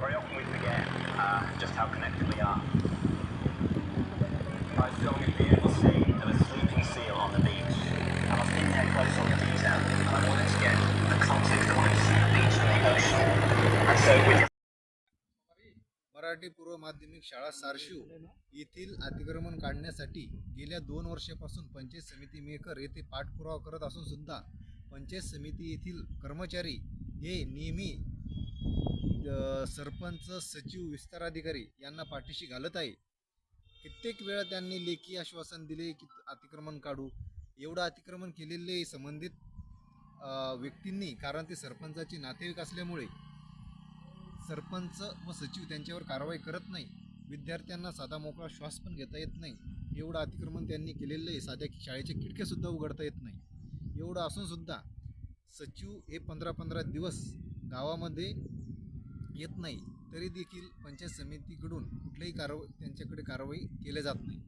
Very often we forget uh, just how connected we are. I filmed a beautiful scene of a sleeping seal on the beach, and I was being there close on the detail, and I wanted to get the context, of wanted to see the beach and the ocean. And so with Marathi पूर्व माध्यमिक शाळा सारशिव येथील अतिक्रमण काढण्यासाठी गेल्या दोन वर्षापासून पंचायत समिती मेकर येथे पाठपुरावा करत असून सुद्धा पंचायत समिती येथील कर्मचारी हे नेहमी सरपंच सचिव विस्ताराधिकारी यांना पाठीशी घालत आहे. कित्येक वेळा त्यांनी लेखी आश्वासन दिले की अतिक्रमण काढू. एवढं अतिक्रमण केलेले संबंधित व्यक्तींनी कारण ते सरपंचाचे नातेवाईक असल्यामुळे सरपंच व सचिव त्यांच्यावर कारवाई करत नाही. विद्यार्थ्यांना साधा मोकळा श्वास पण घेता येत नाही. एवढं अतिक्रमण त्यांनी केलेलं आहे साध्या शाळेच्या खिडक्यासुद्धा उघडता येत नाही. एवढं असूनसुद्धा सचिव हे पंधरा पंधरा दिवस गावामध्ये येत नाही तरी देखील पंचायत समितीकडून कुठल्याही कारवाई त्यांच्याकडे कारवाई केल्या जात नाही.